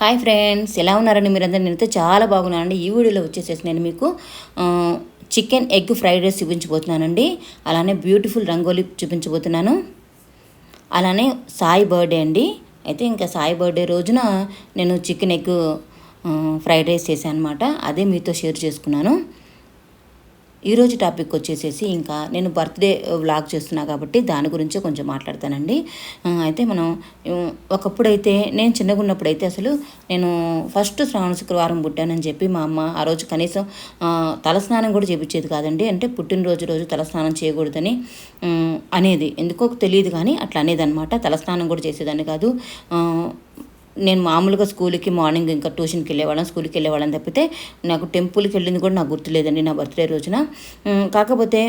Hi friends ఎలా ఉన్నారండి మీరందరూ? నేనైతే చాలా బాగున్నానండి. ఈ వీడియోలో వచ్చేసేసి నేను మీకు చికెన్ ఎగ్ ఫ్రైడ్ రైస్ చూపించబోతున్నానండి. అలానే బ్యూటిఫుల్ రంగోలీ చూపించబోతున్నాను. అలానే సాయి బర్త్డే అండి. అయితే ఇంకా సాయి బర్త్డే రోజున నేను చికెన్ ఎగ్ ఫ్రైడ్ రైస్ చేశాను అనమాట అదే మీతో షేర్ చేసుకున్నాను. ఈరోజు టాపిక్ వచ్చేసేసి ఇంకా నేను బర్త్డే వ్లాగ్ చేస్తున్నా కాబట్టి దాని గురించే కొంచెం మాట్లాడతానండి. అయితే మనం ఒకప్పుడైతే నేను చిన్నగా ఉన్నప్పుడైతే అసలు నేను ఫస్ట్ శ్రావణ శుక్రవారం పుట్టానని చెప్పి మా అమ్మ ఆ రోజు కనీసం తలస్నానం కూడా చేపించేది కాదండి. అంటే పుట్టినరోజు రోజు తలస్నానం చేయకూడదని అనేది. ఎందుకో తెలియదు కానీ అట్లా అనేది అనమాట తలస్నానం కూడా చేసేదాన్ని కాదు. నేను మామూలుగా స్కూల్కి మార్నింగ్ ఇంకా ట్యూషన్కి వెళ్ళేవాళ్ళం స్కూల్కి వెళ్ళేవాళ్ళం తప్పితే నాకు టెంపుల్కి వెళ్ళింది కూడా నాకు గుర్తులేదండి నా బర్త్డే రోజున. కాకపోతే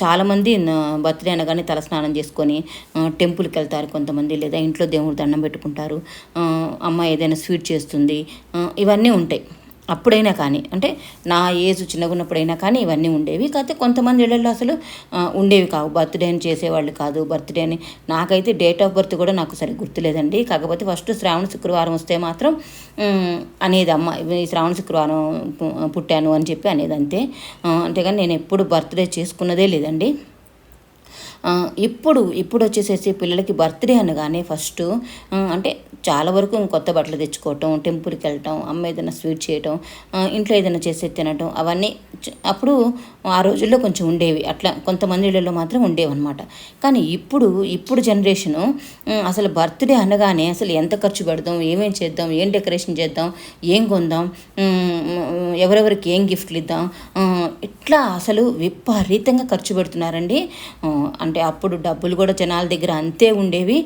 చాలామంది నా బర్త్డే అనగానే తలస్నానం చేసుకొని టెంపుల్కి వెళ్తారు కొంతమంది లేదా ఇంట్లో దేవుడు దండం పెట్టుకుంటారు. అమ్మ ఏదైనా స్వీట్ చేస్తుంది ఇవన్నీ ఉంటాయి. అప్పుడైనా కానీ అంటే నా ఏజ్ చిన్నగా ఉన్నప్పుడైనా కానీ ఇవన్నీ ఉండేవి. కాకపోతే కొంతమంది ఇళ్ళల్లో అసలు ఉండేవి కావు. బర్త్డే అని చేసేవాళ్ళు కాదు. బర్త్డే అని నాకైతే డేట్ ఆఫ్ బర్త్ కూడా నాకు సరిగ్గా గుర్తులేదండి. కాకపోతే ఫస్ట్ శ్రావణ శుక్రవారం వస్తే మాత్రం అనేది అమ్మ ఈ శ్రావణ శుక్రవారం పుట్టాను అని చెప్పి అనేది అంతే. అంతేగాని నేను ఎప్పుడు బర్త్డే చేసుకున్నదే లేదండి. ఇప్పుడు ఇప్పుడు వచ్చేసేసి పిల్లలకి బర్త్డే అనగానే ఫస్ట్ అంటే చాలా వరకు కొత్త బట్టలు తెచ్చుకోవటం టెంపుల్కి వెళ్ళటం అమ్మ ఏదైనా స్వీట్ చేయటం ఇంట్లో ఏదైనా చేసి తినటం అవన్నీ అప్పుడు ఆ రోజుల్లో కొంచెం ఉండేవి. అట్లా కొంతమంది ఇళ్ళలో మాత్రం ఉండేవన్నమాట. కానీ ఇప్పుడు ఇప్పుడు జనరేషను అసలు బర్త్డే అనగానే అసలు ఎంత ఖర్చు పెడదాం ఏమేం చేద్దాం ఏం డెకరేషన్ చేద్దాం ఏం కొందాం ఎవరెవరికి ఏం గిఫ్ట్లు ఇద్దాం ఇట్లా అసలు విపరీతంగా ఖర్చు పెడుతున్నారండి. అంటే అప్పుడు డబ్బులు కూడా జనాల దగ్గర అంతే ఉండేవి.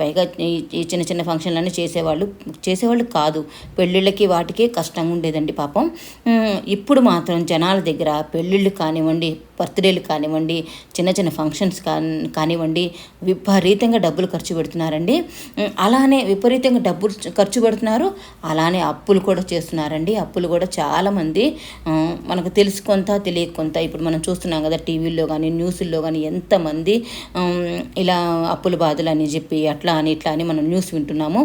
పైగా ఈ చిన్న చిన్న ఫంక్షన్లన్నీ చేసేవాళ్ళు చేసేవాళ్ళు కాదు. పెళ్ళిళ్ళకి వాటికి కష్టంగా ఉండేదండి పాపం. ఇప్పుడు మాత్రం జన జనాల దగ్గర పెళ్ళిళ్ళు కానివ్వండి బర్త్డేలు కానివ్వండి చిన్న చిన్న ఫంక్షన్స్ కాని కానివ్వండి విపరీతంగా డబ్బులు ఖర్చు పెడుతున్నారండి. అలానే విపరీతంగా డబ్బులు ఖర్చు పెడుతున్నారు. అలానే అప్పులు కూడా చేస్తున్నారండి. అప్పులు కూడా చాలామంది మనకు తెలుసు కొంత తెలియక కొంత. ఇప్పుడు మనం చూస్తున్నాం కదా టీవీల్లో కానీ న్యూస్ల్లో కానీ ఎంతమంది ఇలా అప్పుల బాధలు అని చెప్పి అట్లా అని ఇట్లా అని మనం న్యూస్ వింటున్నాము.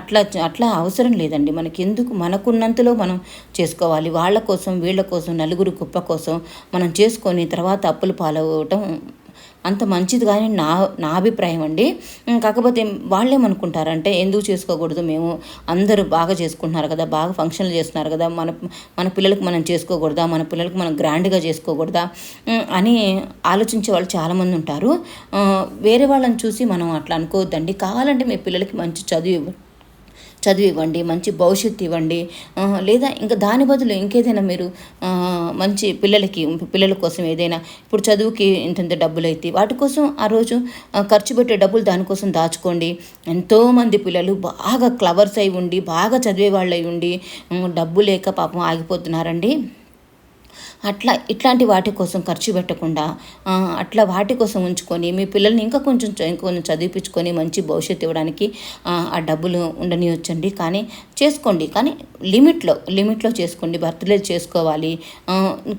అట్లా అట్లా అవసరం లేదండి. మనకి ఎందుకు మనకున్నంతలో మనం చేసుకోవాలి. వాళ్ళ కోసం వీళ్ళ కోసం నలుగురు గొప్ప కోసం మనం చేసుకొని తర్వాత అప్పులు పాలవటం అంత మంచిది కానీ నా నా అభిప్రాయం అండి. కాకపోతే వాళ్ళేమనుకుంటారంటే ఎందుకు చేసుకోకూడదు? మేము అందరూ బాగా చేసుకుంటున్నారు కదా బాగా ఫంక్షన్లు చేస్తున్నారు కదా మన మన పిల్లలకి మనం చేసుకోకూడదా మన పిల్లలకి మనం గ్రాండ్గా చేసుకోకూడదా? అని ఆలోచించే వాళ్ళు చాలామంది ఉంటారు. వేరే వాళ్ళని చూసి మనం అట్లా అనుకోవద్దండి. కావాలంటే మీ పిల్లలకి మంచి చదువు ఇవ్వండి చదివివ్వండి ఇవ్వండి మంచి భవిష్యత్తు ఇవ్వండి. లేదా ఇంకా దాని బదులు ఇంకేదైనా మీరు మంచి పిల్లలకి పిల్లల కోసం ఏదైనా ఇప్పుడు చదువుకి ఇంతంత డబ్బులు అయితే వాటి కోసం ఆ రోజు ఖర్చు పెట్టే డబ్బులు దానికోసం దాచుకోండి. ఎంతోమంది పిల్లలు బాగా క్లవర్స్ అయి ఉండి బాగా చదివే వాళ్ళు అయి ఉండి డబ్బు లేక పాపం ఆగిపోతున్నారండి. అట్లా ఇట్లాంటి వాటి కోసం ఖర్చు పెట్టకుండా అట్లా వాటి కోసం ఉంచుకొని మీ పిల్లల్ని ఇంకా కొంచెం ఇంకొంచెం చదివిపించుకొని మంచి భవిష్యత్తు ఇవ్వడానికి ఆ, డబ్బులు ఉండనియొచ్చండి. కానీ చేసుకోండి. కానీ లిమిట్లో లిమిట్లో చేసుకోండి. బర్త్డే చేసుకోవాలి.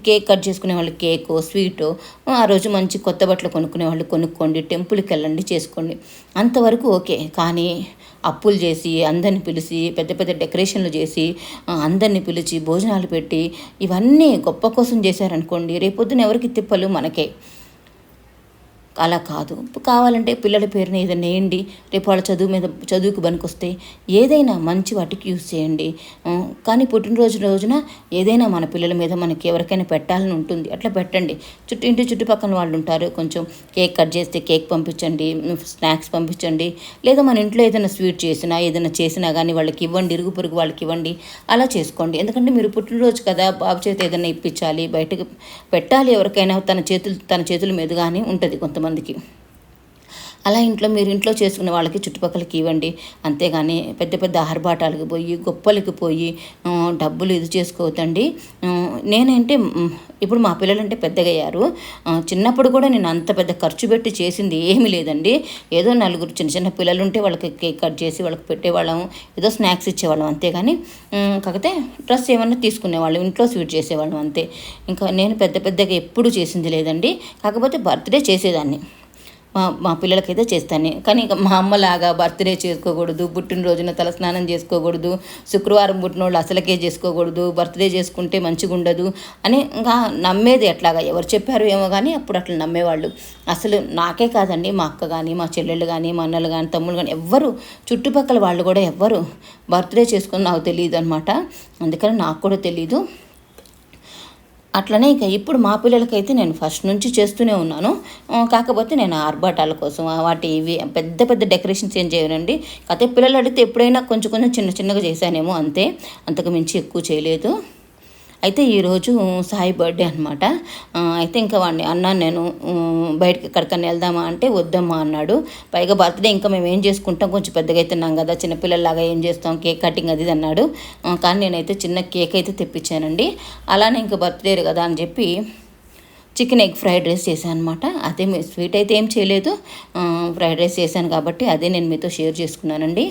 కేక్ కట్ చేసుకునే వాళ్ళు కేకు స్వీటు ఆ రోజు మంచి కొత్త బట్టలు కొనుక్కునే వాళ్ళు కొనుక్కోండి. టెంపుల్కి వెళ్ళండి చేసుకోండి. అంతవరకు ఓకే. కానీ అప్పులు చేసి అందరిని పిలిచి పెద్ద పెద్ద డెకరేషన్లు చేసి అందరిని పిలిచి భోజనాలు పెట్టి ఇవన్నీ గొప్ప కోసం చేశారనుకోండి రేపొద్దున ఎవరికి తిప్పలు? మనకే. అలా కాదు. కావాలంటే పిల్లల పేరుని ఏదైనా వేయండి. రేపు వాళ్ళ చదువు మీద చదువుకు పనికొస్తే ఏదైనా మంచి వాటికి యూస్ చేయండి. కానీ పుట్టినరోజు రోజున ఏదైనా మన పిల్లల మీద మనకి ఎవరికైనా పెట్టాలని ఉంటుంది. అట్లా పెట్టండి. చుట్టూ ఇంటి చుట్టుపక్కల వాళ్ళు ఉంటారు. కొంచెం కేక్ కట్ చేస్తే కేక్ పంపించండి స్నాక్స్ పంపించండి. లేదా మన ఇంట్లో ఏదైనా స్వీట్ చేసినా ఏదైనా చేసినా కానీ వాళ్ళకి ఇవ్వండి ఇరుగు పొరుగు వాళ్ళకి ఇవ్వండి. అలా చేసుకోండి. ఎందుకంటే మీరు పుట్టినరోజు కదా బాబు చేతి ఏదైనా ఇప్పించాలి బయటకు పెట్టాలి ఎవరికైనా తన చేతులు తన చేతుల మీదుగానే ఉంటుంది కొంత కొంతమందికి అలా ఇంట్లో మీరు ఇంట్లో చేసుకునే వాళ్ళకి చుట్టుపక్కలకి ఇవ్వండి. అంతేగాని పెద్ద పెద్ద ఆర్భాటాలకు పోయి గొప్పలకి పోయి డబ్బులు ఇది చేసుకోవద్దండి. నేనంటే ఇప్పుడు మా పిల్లలంటే అంటే పెద్దగయ్యారు చిన్నప్పుడు కూడా నేను అంత పెద్ద ఖర్చు పెట్టి చేసింది ఏమీ లేదండి. ఏదో నలుగురు చిన్న చిన్న పిల్లలు ఉంటే వాళ్ళకి కేక్ కట్ చేసి వాళ్ళకి పెట్టేవాళ్ళం ఏదో స్నాక్స్ ఇచ్చేవాళ్ళం అంతేగాని కాకపోతే డ్రెస్ ఏమన్నా తీసుకునేవాళ్ళం ఇంట్లో స్వీట్ చేసేవాళ్ళం అంతే. ఇంకా నేను పెద్ద పెద్దగా ఎప్పుడు చేసింది లేదండి. కాకపోతే బర్త్డే చేసేదాన్ని. మా మా పిల్లలకైతే చేస్తాను. కానీ ఇక మా అమ్మలాగా బర్త్డే చేసుకోకూడదు పుట్టినరోజున తలస్నానం చేసుకోకూడదు శుక్రవారం పుట్టినోళ్ళు అసలకే చేసుకోకూడదు బర్త్డే చేసుకుంటే మంచిగా ఉండదు అని ఇంకా నమ్మేది ఎట్లాగా? ఎవరు చెప్పారు ఏమో కానీ అప్పుడు అట్లా నమ్మేవాళ్ళు. అసలు నాకే కాదండి మా అక్క కానీ మా చెల్లెళ్ళు కానీ మా అన్నలు కానీ తమ్ముళ్ళు కానీ ఎవ్వరు. చుట్టుపక్కల వాళ్ళు కూడా ఎవ్వరు బర్త్డే చేసుకుని నాకు తెలియదు అనమాట అందుకని నాకు కూడా తెలీదు. అట్లనే ఇక ఇప్పుడు మా పిల్లలకైతే నేను ఫస్ట్ నుంచి చేస్తూనే ఉన్నాను. కాకపోతే నేను ఆర్భాటాల కోసం వాటి ఇవి పెద్ద పెద్ద డెకరేషన్స్ ఏం చేయనండి. కాకపోతే పిల్లలు అడిగితే ఎప్పుడైనా కొంచెం కొంచెం చిన్న చిన్నగా చేశానేమో అంతే. అంతకు మించి ఎక్కువ చేయలేదు. అయితే ఈరోజు సాయి బర్త్డే అనమాట అయితే ఇంకా వాడిని అన్నాను నేను బయటకి ఎక్కడికన్నా వెళ్దామా అంటే వద్దమ్మా అన్నాడు. పైగా బర్త్డే ఇంకా మేము ఏం చేసుకుంటాం కొంచెం పెద్దగా అవుతున్నాం కదా చిన్నపిల్లలాగా ఏం చేస్తాం కేక్ కటింగ్ అది అన్నాడు. కానీ నేనైతే చిన్న కేక్ అయితే తెప్పించానండి. అలానే ఇంకా బర్త్డే కదా అని చెప్పి చికెన్ ఎగ్ ఫ్రైడ్ రైస్ చేశాను అనమాట అదే స్వీట్ అయితే ఏం చేయలేదు. ఫ్రైడ్ రైస్ చేశాను కాబట్టి అదే నేను మీతో షేర్ చేసుకున్నానండి.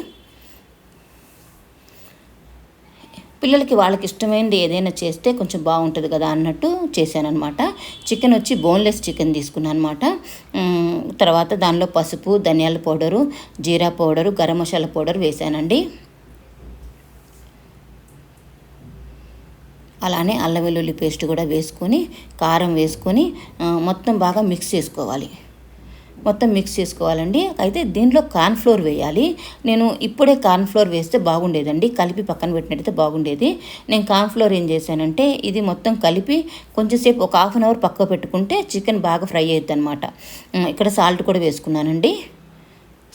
పిల్లలకి వాళ్ళకి ఇష్టమైనది ఏదైనా చేస్తే కొంచెం బాగుంటుంది కదా అన్నట్టు చేశానమాట చికెన్ వచ్చి బోన్లెస్ చికెన్ తీసుకున్నాను అనమాట తర్వాత దానిలో పసుపు ధనియాల పౌడరు జీరా పౌడరు గరం మసాలా పౌడర్ వేసానండి అలానే అల్లం వెల్లుల్లి పేస్ట్ కూడా వేసుకొని కారం వేసుకొని మొత్తం బాగా మిక్స్ చేసుకోవాలి. మొత్తం మిక్స్ చేసుకోవాలండి. అయితే దీంట్లో కార్న్ఫ్లోర్ వేయాలి. నేను ఇప్పుడే కార్న్ఫ్లోర్ వేస్తే బాగుండేదండి. కలిపి పక్కన పెట్టినట్టయితే బాగుండేది. నేను కార్న్ఫ్లోర్ ఏం చేశానంటే ఇది మొత్తం కలిపి కొంచెంసేపు ఒక హాఫ్ అన్ అవర్ పక్క పెట్టుకుంటే చికెన్ బాగా ఫ్రై అవుతుంది అనమాట ఇక్కడ సాల్ట్ కూడా వేసుకున్నానండి.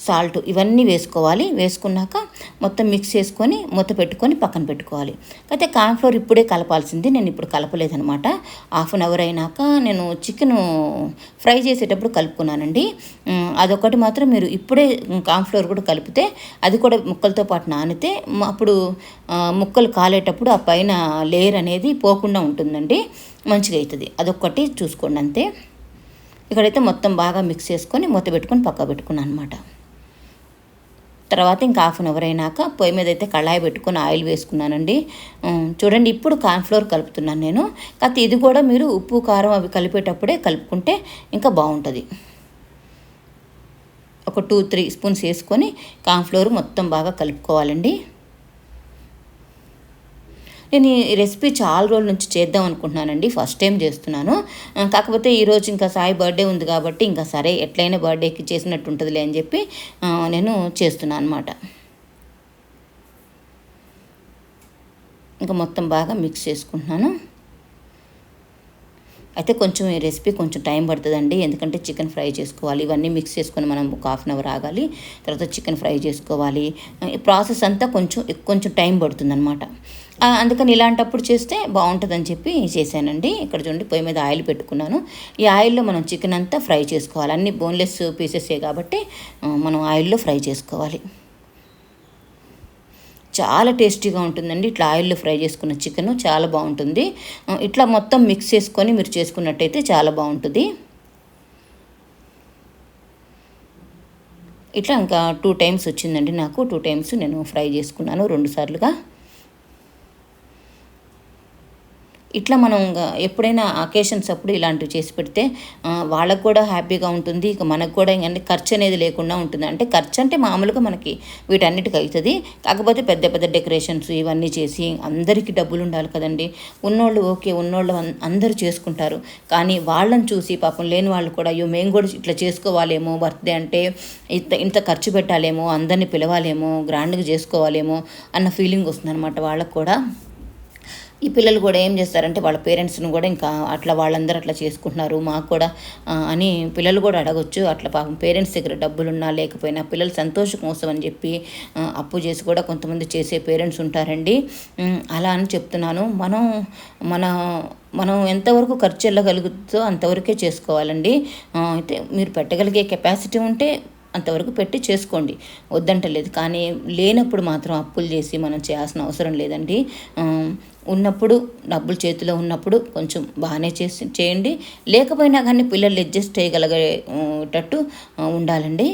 సాల్ట్ ఇవన్నీ వేసుకోవాలి. వేసుకున్నాక మొత్తం మిక్స్ చేసుకొని మూత పెట్టుకొని పక్కన పెట్టుకోవాలి. అయితే కార్న్ఫ్లోర్ ఇప్పుడే కలపాల్సింది. నేను ఇప్పుడు కలపలేదనమాట హాఫ్ అన్ అవర్ అయినాక నేను చికెన్ ఫ్రై చేసేటప్పుడు కలుపుకున్నానండి. అదొకటి మాత్రం మీరు ఇప్పుడే కార్న్ఫ్లోర్ కూడా కలిపితే అది కూడా ముక్కలతో పాటు నానితే అప్పుడు ముక్కలు కాలేటప్పుడు ఆ పైన లేయర్ అనేది పోకుండా ఉంటుందండి. మంచిగా అవుతుంది అదొక్కటి చూసుకోండి అంతే. ఇక్కడైతే మొత్తం బాగా మిక్స్ చేసుకొని మూత పెట్టుకొని పక్క పెట్టుకున్నాను అనమాట తర్వాత ఇంకా హాఫ్ అన్ అవర్ అయినాక పొయ్యి మీద అయితే కళాయి పెట్టుకొని ఆయిల్ వేసుకున్నానండి. చూడండి ఇప్పుడు కార్న్ఫ్లోర్ కలుపుతున్నాను నేను. కాకపోతే ఇది కూడా మీరు ఉప్పు కారం అవి కలిపేటప్పుడే కలుపుకుంటే ఇంకా బాగుంటుంది. ఒక టూ త్రీ స్పూన్స్ వేసుకొని కార్న్ఫ్లోర్ మొత్తం బాగా కలుపుకోవాలండి. నేను ఈ రెసిపీ చాలా రోజుల నుంచి చేద్దాం అనుకుంటున్నానండి. ఫస్ట్ టైం చేస్తున్నాను. కాకపోతే ఈరోజు ఇంకా సాయి బర్త్డే ఉంది కాబట్టి ఇంకా సరే ఎట్లయినా బర్త్డేకి చేసినట్టు ఉంటుందిలే అని చెప్పి నేను చేస్తున్నాను అనమాట ఇంకా మొత్తం బాగా మిక్స్ చేసుకుంటున్నాను. అయితే కొంచెం ఈ రెసిపీ కొంచెం టైం పడుతుందండి. ఎందుకంటే చికెన్ ఫ్రై చేసుకోవాలి. ఇవన్నీ మిక్స్ చేసుకొని మనం ఒక హాఫ్ అన్ అవర్ ఆగాలి. తర్వాత చికెన్ ఫ్రై చేసుకోవాలి. ప్రాసెస్ అంతా కొంచెం కొంచెం టైం పడుతుందన్నమాట. అందుకని ఇలాంటప్పుడు చేస్తే బాగుంటుందని చెప్పి చేశానండి. ఇక్కడ చూడండి పొయ్యి మీద ఆయిల్ పెట్టుకున్నాను. ఈ ఆయిల్లో మనం చికెన్ అంతా ఫ్రై చేసుకోవాలి. అన్ని బోన్లెస్ పీసెసే కాబట్టి మనం ఆయిల్లో ఫ్రై చేసుకోవాలి. చాలా టేస్టీగా ఉంటుందండి. ఇట్లా ఆయిల్లో ఫ్రై చేసుకున్న చికెన్ చాలా బాగుంటుంది. ఇట్లా మొత్తం మిక్స్ చేసుకొని మీరు చేసుకున్నట్టయితే చాలా బాగుంటుంది. ఇట్లా ఇంకా టూ టైమ్స్ వచ్చిందండి నాకు. టూ టైమ్స్ నేను ఫ్రై చేసుకున్నాను రెండు సార్లుగా. ఇట్లా మనం ఇంకా ఎప్పుడైనా అకేషన్స్ అప్పుడు ఇలాంటివి చేసి పెడితే వాళ్ళకు కూడా హ్యాపీగా ఉంటుంది. ఇక మనకు కూడా ఇంకంటే ఖర్చు అనేది లేకుండా ఉంటుంది. అంటే ఖర్చు అంటే మామూలుగా మనకి వీటన్నిటికి అవుతుంది. కాకపోతే పెద్ద పెద్ద డెకరేషన్స్ ఇవన్నీ చేసి అందరికీ డబ్బులు ఉండాలి కదండి. ఉన్నోళ్ళు ఓకే ఉన్నోళ్ళు అందరూ చేసుకుంటారు. కానీ వాళ్ళని చూసి పాపం లేని వాళ్ళు కూడా అయ్యో మేము కూడా ఇట్లా చేసుకోవాలేమో బర్త్డే అంటే ఇంత ఇంత ఖర్చు పెట్టాలేమో అందరినీ పిలవాలేమో గ్రాండ్గా చేసుకోవాలేమో అన్న ఫీలింగ్ వస్తుందన్నమాట వాళ్ళకు కూడా. ఈ పిల్లలు కూడా ఏం చేస్తారంటే వాళ్ళ పేరెంట్స్ని కూడా ఇంకా అట్లా వాళ్ళందరూ అట్లా చేసుకుంటున్నారు. మాకు కూడా అని పిల్లలు కూడా అడగొచ్చు. అట్లా పాపం పేరెంట్స్ దగ్గర డబ్బులున్నా లేకపోయినా పిల్లలు సంతోషం కోసం అని చెప్పి అప్పు చేసి కూడా కొంతమంది చేసే పేరెంట్స్ ఉంటారండి. అలా అని చెప్తున్నాను. మనం మన మనం ఎంతవరకు ఖర్చు వెళ్ళగలుగుతుందో అంతవరకే చేసుకోవాలండి. అయితే మీరు పెట్టగలిగే కెపాసిటీ ఉంటే అంతవరకు పెట్టి చేసుకోండి. వద్దంటలేదు. కానీ లేనప్పుడు మాత్రం అప్పులు చేసి మనం చేయాల్సిన అవసరం లేదండి. ఉన్నప్పుడు డబ్బులు చేతిలో ఉన్నప్పుడు కొంచెం బాగానే చేసి చేయండి. లేకపోయినా కానీ పిల్లలు అడ్జస్ట్ చేయగలిగేటట్టు ఉండాలండి.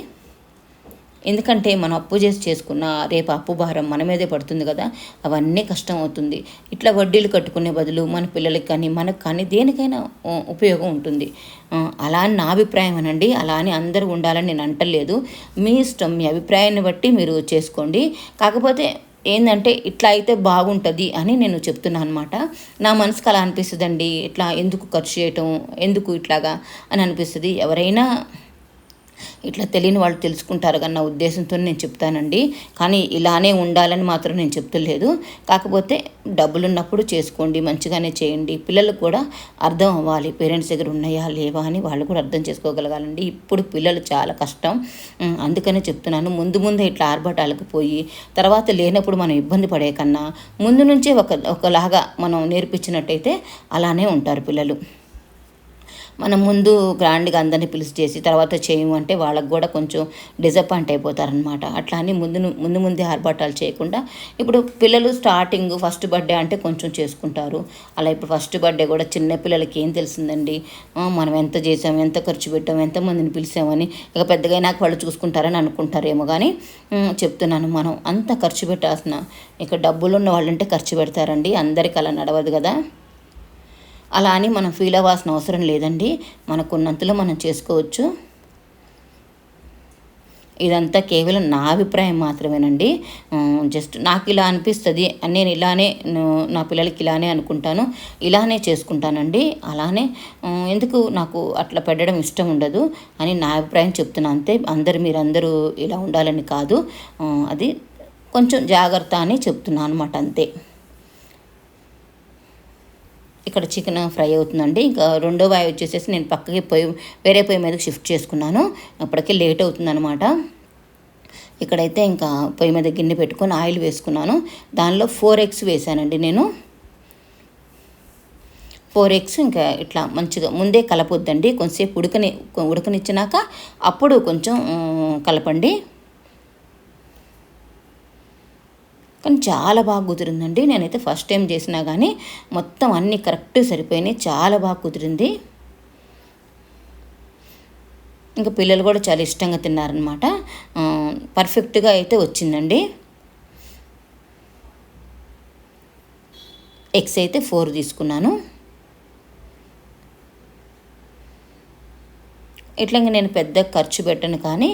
ఎందుకంటే మనం అప్పు చేసి చేసుకున్న రేపు అప్పు భారం మన మీదే పడుతుంది కదా అవన్నీ కష్టం అవుతుంది. ఇట్లా వడ్డీలు కట్టుకునే బదులు మన పిల్లలకి కానీ మనకు కానీ దేనికైనా ఉపయోగం ఉంటుంది. అలా అని నా అభిప్రాయం అనండి. అలా అని అందరూ ఉండాలని నేను అంటలేదు. మీ ఇష్టం మీ అభిప్రాయాన్ని బట్టి మీరు చేసుకోండి. కాకపోతే ఏంటంటే ఇట్లా అయితే బాగుంటుంది అని నేను చెప్తున్నాను అనమాట నా మనసుకు అలా అనిపిస్తుందండి. ఇట్లా ఎందుకు ఖర్చు చేయటం? ఎందుకు ఇట్లాగా? అని అనిపిస్తుంది. ఎవరైనా ఇట్లా తెలియని వాళ్ళు తెలుసుకుంటారు కన్న ఉద్దేశంతో నేను చెప్తానండి. కానీ ఇలానే ఉండాలని మాత్రం నేను చెప్తలేదు. కాకపోతే డబ్బులు ఉన్నప్పుడు చేసుకోండి మంచిగానే చేయండి. పిల్లలకు కూడా అర్థం అవ్వాలి. పేరెంట్స్ దగ్గర ఉన్నాయా లేవా అని వాళ్ళు కూడా అర్థం చేసుకోగలగాలండి. ఇప్పుడు పిల్లలు చాలా కష్టం. అందుకనే చెప్తున్నాను. ముందు ముందే ఇట్లా ఆర్భటాలకు పోయి తర్వాత లేనప్పుడు మనం ఇబ్బంది పడే కన్నా ముందు నుంచే ఒక ఒకలాగా మనం నేర్పించినట్టయితే అలానే ఉంటారు పిల్లలు. మనం ముందు గ్రాండ్గా అందరిని పిలిచి చేసి తర్వాత చేయము అంటే వాళ్ళకు కూడా కొంచెం డిసప్పాయింట్ అయిపోతారనమాట అట్లా అని ముందు ముందు ముందే ఆర్భాటాలు చేయకుండా ఇప్పుడు పిల్లలు స్టార్టింగ్ ఫస్ట్ బర్త్డే అంటే కొంచెం చేసుకుంటారు. అలా ఇప్పుడు ఫస్ట్ బర్త్డే కూడా చిన్న పిల్లలకి ఏం తెలిసిందండి? మనం ఎంత చేసాం ఎంత ఖర్చు పెట్టాం ఎంతమందిని పిలిచామని ఇక పెద్దగా నాకు వాళ్ళు చూసుకుంటారని అనుకుంటారేమో కానీ చెప్తున్నాను మనం. అంత ఖర్చు పెట్టాల్సిన ఇక డబ్బులు ఉన్న వాళ్ళంటే ఖర్చు పెడతారండి. అందరికి అలా నడవదు కదా? అలా అని మనం ఫీల్ అవ్వాల్సిన అవసరం లేదండి. మనకున్నంతలో మనం చేసుకోవచ్చు. ఇదంతా కేవలం నా అభిప్రాయం మాత్రమేనండి. జస్ట్ నాకు ఇలా అనిపిస్తుంది నేను ఇలానే నా పిల్లలకి ఇలానే అనుకుంటాను ఇలానే చేసుకుంటానండి అలానే ఎందుకు నాకు అట్లా పెట్టడం ఇష్టం ఉండదు అని నా అభిప్రాయం చెప్తున్నా అంతే. అందరు మీరందరూ ఇలా ఉండాలని కాదు. అది కొంచెం జాగ్రత్త అని చెప్తున్నాను అనమాట అంతే. ఇక్కడ చికెన్ ఫ్రై అవుతుందండి. ఇంకా రెండో వాయి వచ్చేసేసి నేను పక్కకి పొయ్యి వేరే పొయ్యి మీదకి షిఫ్ట్ చేసుకున్నాను. అప్పటికే లేట్ అవుతుందనమాట ఇక్కడైతే ఇంకా పొయ్యి మీద గిన్నె పెట్టుకొని ఆయిల్ వేసుకున్నాను. దానిలో ఫోర్ ఎగ్స్ వేసానండి నేను. ఫోర్ ఎగ్స్ ఇంకా ఇట్లా మంచిగా ముందే కలపొద్దండి. కొంచెంసేపు ఉడకని ఉడకనిచ్చినాక అప్పుడు కొంచెం కలపండి. కానీ చాలా బాగా కుదిరిందండి. నేనైతే ఫస్ట్ టైం చేసినా కానీ మొత్తం అన్నీ కరెక్ట్ సరిపోయినాయి. చాలా బాగా కుదిరింది. ఇంకా పిల్లలు కూడా చాలా ఇష్టంగా తిన్నారనమాట పర్ఫెక్ట్గా అయితే వచ్చిందండి. ఎగ్స్ అయితే ఫోర్ తీసుకున్నాను. ఇట్లా నేను పెద్ద ఖర్చు పెట్టను కానీ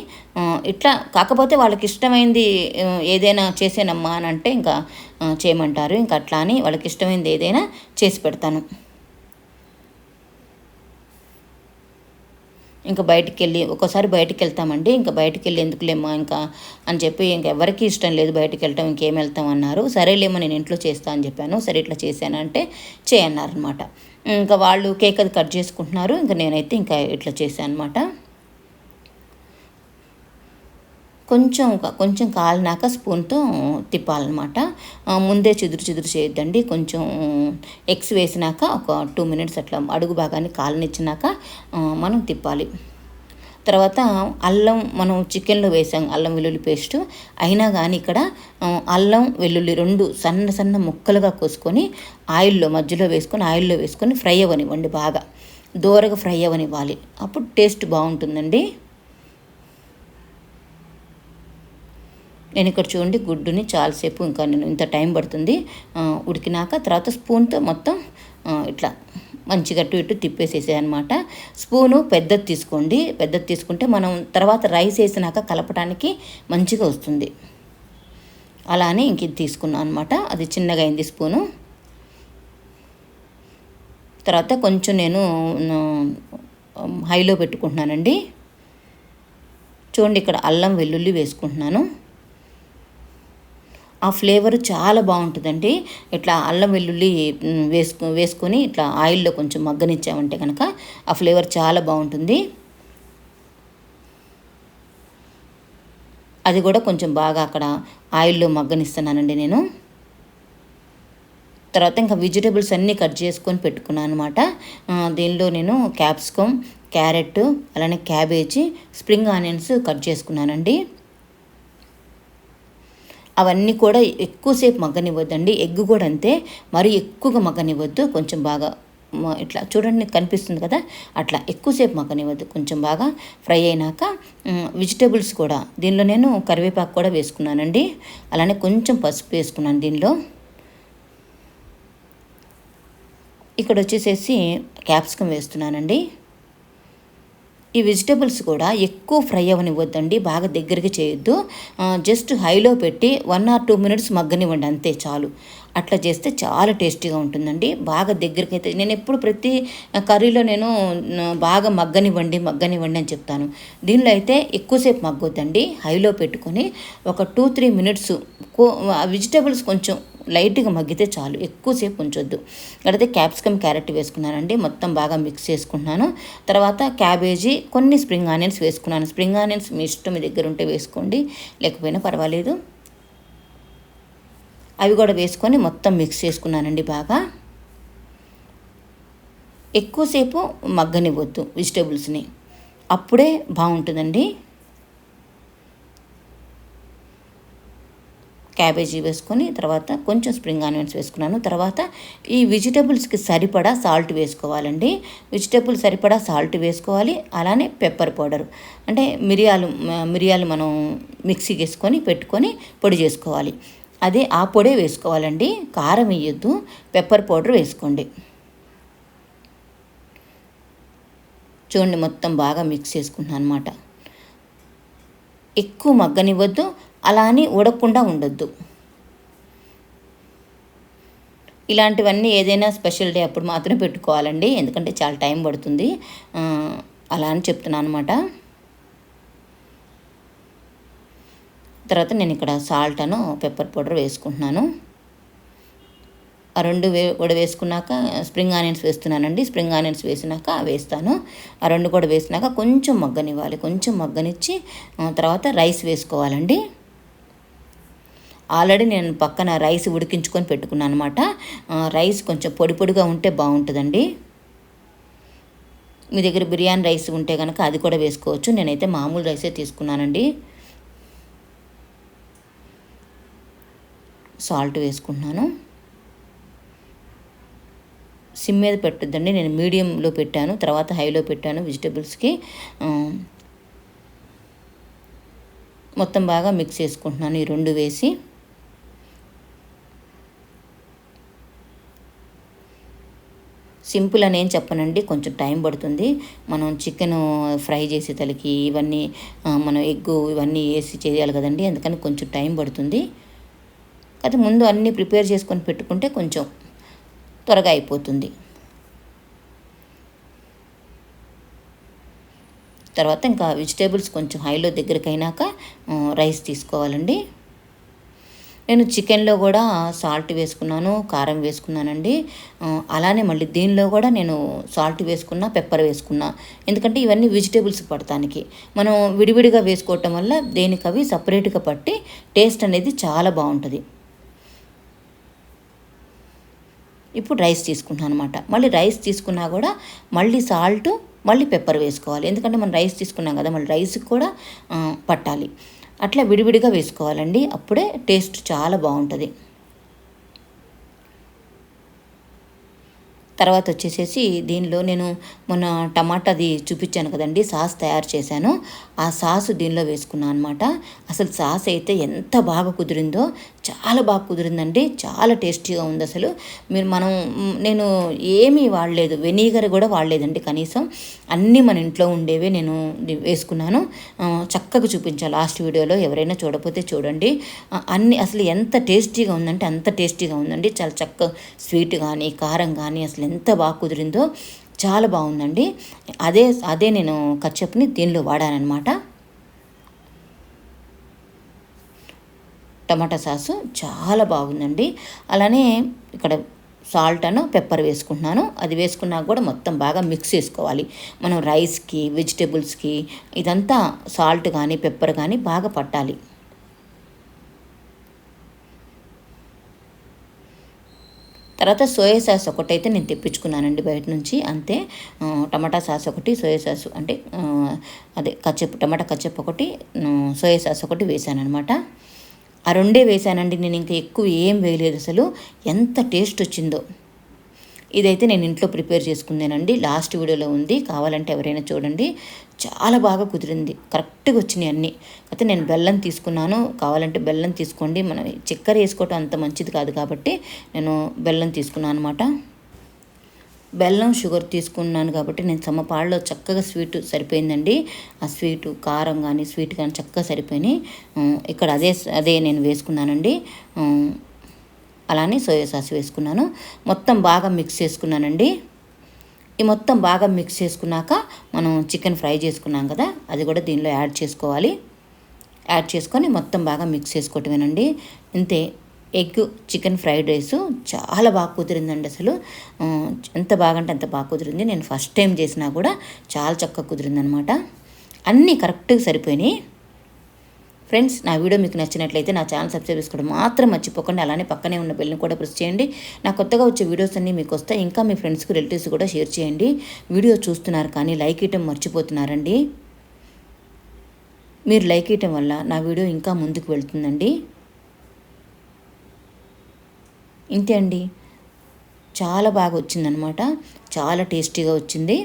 ఇట్లా కాకపోతే వాళ్ళకి ఇష్టమైంది ఏదైనా చేసేనమ్మా అని అంటే ఇంకా చేయమంటారు. ఇంకా అట్లా అని వాళ్ళకి ఇష్టమైంది ఏదైనా చేసి పెడతాను. ఇంకా బయటికి వెళ్ళి ఒక్కోసారి బయటికి వెళ్తామండి ఇంకా బయటికి వెళ్ళి ఎందుకులేమ్మా ఇంకా అని చెప్పి ఇంకా ఎవరికి ఇష్టం లేదు బయటికి వెళ్ళటం ఇంకేం వెళ్తాం అన్నారు. సరేలేమో నేను ఇంట్లో చేస్తా అని చెప్పాను. సరే ఇట్లా చేశానంటే చేయన్నారనమాట ఇంకా వాళ్ళు కేక్ అది కట్ చేసుకుంటున్నారు. ఇంకా నేనైతే ఇంకా ఇట్లా చేశాను అనమాట కొంచెం కొంచెం కాలినాక స్పూన్తో తిప్పాలన్నమాట. ముందే చిదురు చిదురు చేయొద్దండి. కొంచెం ఎగ్స్ వేసినాక ఒక టూ మినిట్స్ అట్లా అడుగు భాగాన్ని కాలనిచ్చినాక మనం తిప్పాలి. తర్వాత అల్లం మనం చికెన్లో వేసాం అల్లం వెల్లుల్లి పేస్ట్. అయినా కానీ ఇక్కడ అల్లం వెల్లుల్లి రెండు సన్న సన్న ముక్కలుగా కోసుకొని ఆయిల్లో మధ్యలో వేసుకొని ఆయిల్లో వేసుకొని ఫ్రై అవ్వనివ్వండి బాగా. దూరగా ఫ్రై అవ్వనివ్వాలి. అప్పుడు టేస్ట్ బాగుంటుందండి. నేను ఇక్కడ చూడండి గుడ్డుని చాలాసేపు ఇంకా నేను ఇంత టైం పడుతుంది. ఉడికినాక తర్వాత స్పూన్తో మొత్తం ఇట్లా మంచిగా అటు ఇటు తిప్పేసేసేయనమాట స్పూను పెద్దది తీసుకోండి. పెద్దది తీసుకుంటే మనం తర్వాత రైస్ వేసినాక కలపడానికి మంచిగా వస్తుంది. అలానే ఇంక ఇది తీసుకున్నాను అనమాట అది చిన్నగా అయింది స్పూను. తర్వాత కొంచెం నేను హైలో పెట్టుకుంటున్నానండి. చూడండి ఇక్కడ అల్లం వెల్లుల్లి వేసుకుంటున్నాను. ఆ ఫ్లేవర్ చాలా బాగుంటుందండి. ఇట్లా అల్లం వెల్లుల్లి వేసుకు వేసుకొని ఇట్లా ఆయిల్లో కొంచెం మగ్గనిచ్చామంటే కనుక ఆ ఫ్లేవర్ చాలా బాగుంటుంది. అది కూడా కొంచెం బాగా అక్కడ ఆయిల్లో మగ్గనిస్తున్నానండి నేను. తర్వాత ఇంకా వెజిటేబుల్స్ అన్నీ కట్ చేసుకొని పెట్టుకున్నాను అనమాట దీనిలో నేను క్యాప్సికమ్ క్యారెట్ అలానే క్యాబేజీ స్ప్రింగ్ ఆనియన్స్ కట్ చేసుకున్నానండి. అవన్నీ కూడా ఎక్కువసేపు మగ్గనివ్వద్దండి. ఎగ్ కూడా అంతే. మరీ ఎక్కువగా మగ్గనివ్వద్దు. కొంచెం బాగా ఇట్లా చూడండి కనిపిస్తుంది కదా? అట్లా ఎక్కువసేపు మగ్గనివ్వద్దు. కొంచెం బాగా ఫ్రై అయినాక వెజిటేబుల్స్ కూడా. దీనిలో నేను కరివేపాకు కూడా వేసుకున్నానండి. అలానే కొంచెం పసుపు వేసుకున్నాను దీనిలో. ఇక్కడ వచ్చేసేసి క్యాప్సికం వేస్తున్నానండి. ఈ వెజిటేబుల్స్ కూడా ఎక్కువ ఫ్రై అవనివ్వద్దండి బాగా దగ్గరికి చేయొద్దు. జస్ట్ హైలో పెట్టి వన్ ఆర్ టూ మినిట్స్ మగ్గనివ్వండి అంతే చాలు. అట్లా చేస్తే చాలా టేస్టీగా ఉంటుందండి. బాగా దగ్గరికి అయితే నేను ఎప్పుడు ప్రతి కర్రీలో నేను బాగా మగ్గనివ్వండి మగ్గనివ్వండి అని చెప్తాను. దీనిలో అయితే ఎక్కువసేపు మగ్గొద్దండి. హైలో పెట్టుకొని ఒక టూ త్రీ మినిట్స్ వెజిటేబుల్స్ కొంచెం లైట్గా మగ్గితే చాలు ఎక్కువసేపు ఉంచొద్దు. అయితే క్యాప్సికమ్ క్యారెట్ వేసుకున్నానండి మొత్తం బాగా మిక్స్ చేసుకున్నాను తర్వాత క్యాబేజీ కొన్ని స్ప్రింగ్ ఆనియన్స్ వేసుకున్నాను. స్ప్రింగ్ ఆనియన్స్ మీ ఇష్టం మీ దగ్గర ఉంటే వేసుకోండి లేకపోయినా పర్వాలేదు. అవి కూడా వేసుకొని మొత్తం మిక్స్ చేసుకున్నానండి బాగా. ఎక్కువసేపు మగ్గనివ్వద్దు వెజిటేబుల్స్ని. అప్పుడే బాగుంటుందండి. క్యాబేజీ వేసుకొని తర్వాత కొంచెం స్ప్రింగ్ ఆనియన్స్ వేసుకున్నాను. తర్వాత ఈ వెజిటేబుల్స్కి సరిపడా సాల్ట్ వేసుకోవాలండి. వెజిటబుల్ సరిపడా సాల్ట్ వేసుకోవాలి. అలానే పెప్పర్ పౌడర్. అంటే మిరియాలు మిరియాలు మనం మిక్సీకి వేసుకొని పెట్టుకొని పొడి చేసుకోవాలి. అదే ఆ పొడే వేసుకోవాలండి. కారం వేయొద్దు. పెప్పర్ పౌడర్ వేసుకోండి. చూడండి మొత్తం బాగా మిక్స్ చేసుకుంటున్నాను అనమాట ఎక్కువ మగ్గనివ్వద్దు. అలా అని ఉడకకుండా ఉండొద్దు. ఇలాంటివన్నీ ఏదైనా స్పెషల్ డే అప్పుడు మాత్రమే పెట్టుకోవాలండి. ఎందుకంటే చాలా టైం పడుతుంది. అలా అని చెప్తున్నాను అనమాట తర్వాత నేను ఇక్కడ సాల్ట్ అను పెప్పర్ పౌడర్ వేసుకుంటున్నాను. ఆ రెండు వే కూడా వేసుకున్నాక స్ప్రింగ్ ఆనియన్స్ వేస్తున్నానండి. స్ప్రింగ్ ఆనియన్స్ వేసినాక వేస్తాను. ఆ రెండు కూడా వేసినాక కొంచెం మగ్గనివ్వాలి. కొంచెం మగ్గనిచ్చి తర్వాత రైస్ వేసుకోవాలండి. ఆల్రెడీ నేను పక్కన రైస్ ఉడికించుకొని పెట్టుకున్నాను అనమాట రైస్ కొంచెం పొడి పొడిగా ఉంటే బాగుంటుందండి. మీ దగ్గర బిర్యానీ రైస్ ఉంటే కనుక అది కూడా వేసుకోవచ్చు. నేనైతే మామూలు రైసే తీసుకున్నానండి. సాల్ట్ వేసుకుంటున్నాను. సిమ్ మీద పెట్టద్దండి. నేను మీడియంలో పెట్టాను. తర్వాత హైలో పెట్టాను వెజిటేబుల్స్కి. మొత్తం బాగా మిక్స్ చేసుకుంటున్నాను. ఈ రెండు వేసి. సింపుల్ అని ఏం చెప్పనండి. కొంచెం టైం పడుతుంది. మనం చికెన్ ఫ్రై చేసి తలకి ఇవన్నీ మనం ఎగ్గు ఇవన్నీ వేసి చేయాలి కదండి. అందుకని కొంచెం టైం పడుతుంది. అయితే ముందు అన్నీ ప్రిపేర్ చేసుకొని పెట్టుకుంటే కొంచెం త్వరగా అయిపోతుంది. తర్వాత ఇంకా వెజిటేబుల్స్ కొంచెం హైలో దగ్గరికి అయినాక రైస్ తీసుకోవాలండి. నేను చికెన్లో కూడా సాల్ట్ వేసుకున్నాను కారం వేసుకున్నానండి. అలానే మళ్ళీ దీనిలో కూడా నేను సాల్ట్ వేసుకున్నా పెప్పర్ వేసుకున్నా. ఎందుకంటే ఇవన్నీ వెజిటేబుల్స్ పడటానికి మనం విడివిడిగా వేసుకోవటం వల్ల దేనికి అవి సపరేట్గా పట్టి టేస్ట్ అనేది చాలా బాగుంటుంది. ఇప్పుడు రైస్ తీసుకుంటున్నాను అనమాట మళ్ళీ రైస్ తీసుకున్నా కూడా మళ్ళీ సాల్ట్ మళ్ళీ పెప్పర్ వేసుకోవాలి. ఎందుకంటే మనం రైస్ తీసుకున్నాం కదా మళ్ళీ రైస్కి కూడా పట్టాలి. అట్లా విడివిడిగా వేసుకోవాలండి. అప్పుడే టేస్ట్ చాలా బాగుంటుంది. తర్వాత వచ్చేసేసి దీనిలో నేను మొన్న టమాటాది చూపించాను కదండి సాస్ తయారు చేశాను. ఆ సాసు దీనిలో వేసుకున్నాను అనమాట అసలు సాస్ అయితే ఎంత బాగా కుదిరిందో చాలా బాగా కుదిరిందండి. చాలా టేస్టీగా ఉంది అసలు. మీరు మనం నేను ఏమీ వాడలేదు వెనిగర్ కూడా వాడలేదండి కనీసం. అన్నీ మన ఇంట్లో ఉండేవే నేను వేసుకున్నాను. చక్కగా చూపించాను లాస్ట్ వీడియోలో ఎవరైనా చూడపోతే చూడండి. అన్ని అసలు ఎంత టేస్టీగా ఉందంటే అంత టేస్టీగా ఉందండి. చాలా చక్క స్వీట్ కానీ కారం కానీ అసలు ఎంత బాగా కుదిరిందో చాలా బాగుందండి. అదే అదే నేను కచ్చప్ని దీనిలో వాడానన్నమాట. టమాటా సాసు చాలా బాగుందండి. అలానే ఇక్కడ సాల్ట్ అను పెప్పర్ వేసుకుంటున్నాను. అది వేసుకున్నాక కూడా మొత్తం బాగా మిక్స్ చేసుకోవాలి. మనం రైస్కి వెజిటేబుల్స్కి ఇదంతా సాల్ట్ కానీ పెప్పర్ కానీ బాగా పట్టాలి. తర్వాత సోయా సాస్ ఒకటైతే నేను తెప్పించుకున్నానండి బయట నుంచి. అంతే టమాటా సాస్ ఒకటి సోయా సాస్ అంటే అదే కచ్చప్ టమాటా కచ్చప్ ఒకటి సోయా సాస్ ఒకటి వేసాను అనమాట ఆ రెండే వేసానండి. నేను ఇంకా ఎక్కువ ఏం వేయలేదు అసలు. ఎంత టేస్ట్ వచ్చిందో. ఇదైతే నేను ఇంట్లో ప్రిపేర్ చేసుకుందేనండి లాస్ట్ వీడియోలో ఉంది. కావాలంటే ఎవరైనా చూడండి. చాలా బాగా కుదిరింది. కరెక్ట్గా వచ్చినాయి అన్నీ. అయితే నేను బెల్లం తీసుకున్నాను. కావాలంటే బెల్లం తీసుకోండి. మనం చక్కెర వేసుకోవటం అంత మంచిది కాదు కాబట్టి నేను బెల్లం తీసుకున్నాను అనమాట బెల్లం షుగర్ తీసుకున్నాను కాబట్టి నేను సమపాళ్ళలో చక్కగా స్వీట్ సరిపోయిందండి. ఆ స్వీటు కారం కానీ స్వీట్ కానీ చక్కగా సరిపోయినాయి. ఇక్కడ అదే అదే నేను వేసుకున్నానండి. అలానే సోయా సాస్ వేసుకున్నాను. మొత్తం బాగా మిక్స్ చేసుకున్నానండి. ఈ మొత్తం బాగా మిక్స్ చేసుకున్నాక మనం చికెన్ ఫ్రై చేసుకున్నాం కదా అది కూడా దీనిలో యాడ్ చేసుకోవాలి. యాడ్ చేసుకొని మొత్తం బాగా మిక్స్ చేసుకోవటమేనండి. ఇంతే ఎగ్ చికెన్ ఫ్రైడ్ రైస్ చాలా బాగా కుదిరిందండి అసలు. ఎంత బాగంటే అంత బాగా కుదిరింది. నేను ఫస్ట్ టైం చేసినా కూడా చాలా చక్కగా కుదిరిందనమాట. అన్నీ కరెక్ట్గా సరిపోయినాయి. ఫ్రెండ్స్ నా వీడియో మీకు నచ్చినట్లయితే నా ఛానల్ సబ్స్క్రైబ్ చేసుకోవడం మాత్రం మర్చిపోకండి. అలానే పక్కనే ఉన్న బెల్ని కూడా ప్రెస్ చేయండి. నా కొత్తగా వచ్చే వీడియోస్ అన్నీ మీకు వస్తాయి. ఇంకా మీ ఫ్రెండ్స్కి రిలేటివ్స్ కూడా షేర్ చేయండి. వీడియో చూస్తున్నారు కానీ లైక్ ఇవ్వటం మర్చిపోతున్నారండి. మీరు లైక్ ఇవ్వటం వల్ల నా వీడియో ఇంకా ముందుకు వెళ్తుందండి. ఇంతే అండి. చాలా బాగా వచ్చిందనమాట చాలా టేస్టీగా వచ్చింది.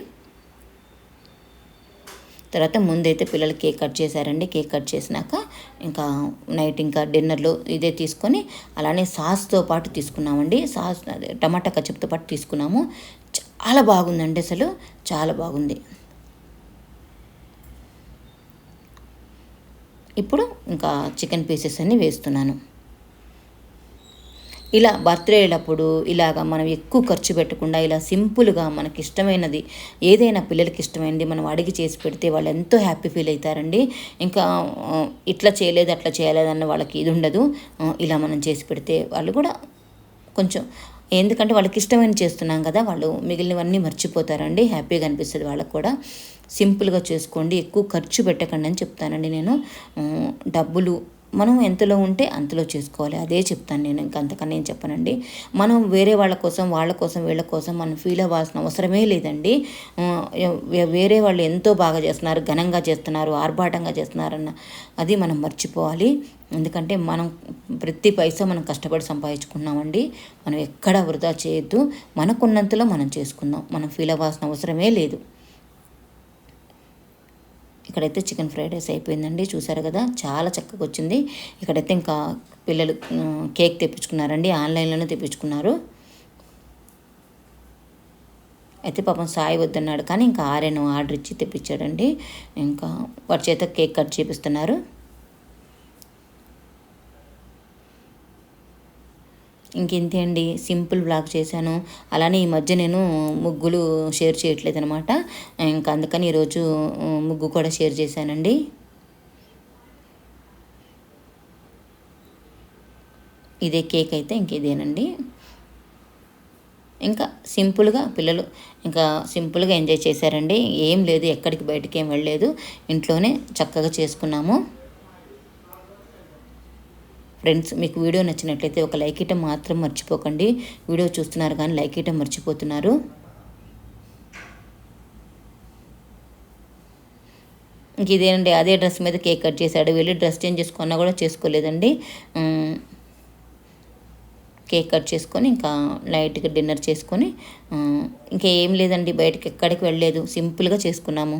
తర్వాత ముందైతే పిల్లలు కేక్ కట్ చేశారండి. కేక్ కట్ చేసినాక ఇంకా నైట్ ఇంకా డిన్నర్లో ఇదే తీసుకొని అలానే సాస్తో పాటు తీసుకున్నామండి. సాస్ టమాటా కచ్చప్తో పాటు తీసుకున్నాము. చాలా బాగుందండి అసలు. చాలా బాగుంది. ఇప్పుడు ఇంకా చికెన్ పీసెస్ అన్నీ వేస్తున్నాను. ఇలా బర్త్డేలప్పుడు ఇలాగ మనం ఎక్కువ ఖర్చు పెట్టకుండా ఇలా సింపుల్గా మనకి ఇష్టమైనది ఏదైనా పిల్లలకి ఇష్టమైనది మనం అడిగి చేసి పెడితే వాళ్ళు ఎంతో హ్యాపీ ఫీల్ అవుతారండి. ఇంకా ఇట్లా చేయలేదు అట్లా చేయలేదన్న వాళ్ళకి ఇది ఉండదు. ఇలా మనం చేసి పెడితే వాళ్ళు కూడా కొంచెం ఎందుకంటే వాళ్ళకి ఇష్టమైన చేస్తున్నాం కదా వాళ్ళు మిగిలినవన్నీ మర్చిపోతారండి. హ్యాపీగా అనిపిస్తుంది వాళ్ళకు కూడా. సింపుల్గా చేసుకోండి ఎక్కువ ఖర్చు పెట్టకండి అని చెప్తానండి నేను. డబ్బులు మనం ఎంతలో ఉంటే అంతలో చేసుకోవాలి. అదే చెప్తాను నేను. ఇంక అంతకన్నా నేను చెప్పనండి. మనం వేరే వాళ్ళ కోసం వాళ్ళ కోసం వీళ్ళ కోసం మనం ఫీల్ అవ్వాల్సిన అవసరమే లేదండి. వేరే వాళ్ళు ఎంతో బాగా చేస్తున్నారు ఘనంగా చేస్తున్నారు ఆర్భాటంగా చేస్తున్నారన్న అది మనం మర్చిపోవాలి. ఎందుకంటే మనం ప్రతి పైసా మనం కష్టపడి సంపాదించుకున్నామండి. మనం ఎక్కడ వృధా చేయొద్దు. మనకున్నంతలో మనం చేసుకుందాం. మనం ఫీల్ అవ్వాల్సిన అవసరమే లేదు. ఇక్కడైతే చికెన్ ఫ్రైడ్ రైస్ అయిపోయిందండి. చూసారు కదా చాలా చక్కగా వచ్చింది. ఇక్కడైతే ఇంకా పిల్లలు కేక్ తెప్పించుకున్నారండి. ఆన్లైన్లోనే తెప్పించుకున్నారు. అయితే పాపం సాయి వద్దన్నాడు కానీ ఇంకా ఆరేను ఆర్డర్ ఇచ్చి తెప్పించాడండి. ఇంకా వాటి చేత కేక్ కట్ చేపిస్తున్నారు. ఇంకెంతే అండి? సింపుల్ బ్లాగ్ చేశాను. అలానే ఈ మధ్య నేను ముగ్గులు షేర్ చేయట్లేదు అనమాట ఇంకా అందుకని ఈరోజు ముగ్గు కూడా షేర్ చేశానండి. ఇదే కేక్ అయితే ఇంకేదేనండి ఇంకా సింపుల్గా పిల్లలు ఇంకా సింపుల్గా ఎంజాయ్ చేశారండి. ఏం లేదు ఎక్కడికి బయటకి ఏం వెళ్ళలేదు. ఇంట్లోనే చక్కగా చేసుకున్నాము. ఫ్రెండ్స్ మీకు వీడియో నచ్చినట్లయితే ఒక లైక్ ఇవ్వటం మాత్రం మర్చిపోకండి. వీడియో చూస్తున్నారు కానీ లైక్ ఇవ్వటం మర్చిపోతున్నారు. ఇంక ఇదేనండి అదే డ్రెస్ మీద కేక్ కట్ చేశాడు. వెళ్ళి డ్రెస్ చేంజ్ చేసుకున్నా కూడా చేసుకోలేదండి. కేక్ కట్ చేసుకొని ఇంకా లైట్గా డిన్నర్ చేసుకొని ఇంకా ఏం లేదండి బయటకి ఎక్కడికి వెళ్ళలేదు. సింపుల్గా చేసుకున్నాము.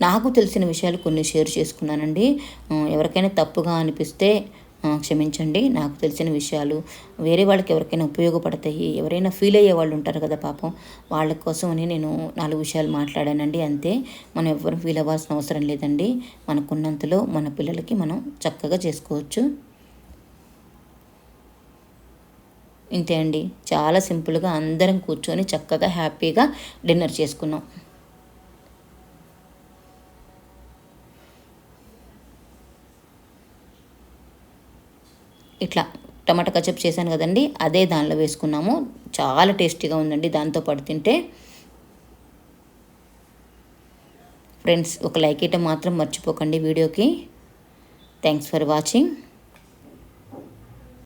నాకు తెలిసిన విషయాలు కొన్ని షేర్ చేసుకున్నానండి. ఎవరికైనా తప్పుగా అనిపిస్తే క్షమించండి. నాకు తెలిసిన విషయాలు వేరే వాళ్ళకి ఎవరికైనా ఉపయోగపడతాయి. ఎవరైనా ఫీల్ అయ్యే వాళ్ళు ఉంటారు కదా పాపం. వాళ్ళ కోసమని నేను నాలుగు విషయాలు మాట్లాడానండి. అంతే. మనం ఎవరు ఫీల్ అవ్వాల్సిన అవసరం లేదండి. మనకున్నంతలో మన పిల్లలకి మనం చక్కగా చేసుకోవచ్చు. ఇంతే అండి. చాలా సింపుల్గా అందరం కూర్చొని చక్కగా హ్యాపీగా డిన్నర్ చేసుకున్నాం. ఇట్లా టమాటా కచప్ చేశాను కదండి అదే దానిలో వేసుకున్నాము. చాలా టేస్టీగా ఉందండి దాంతో పాటు తింటే. ఫ్రెండ్స్ ఒక లైక్ ఇవ్వటం మాత్రం మర్చిపోకండి వీడియోకి. Thanks for watching.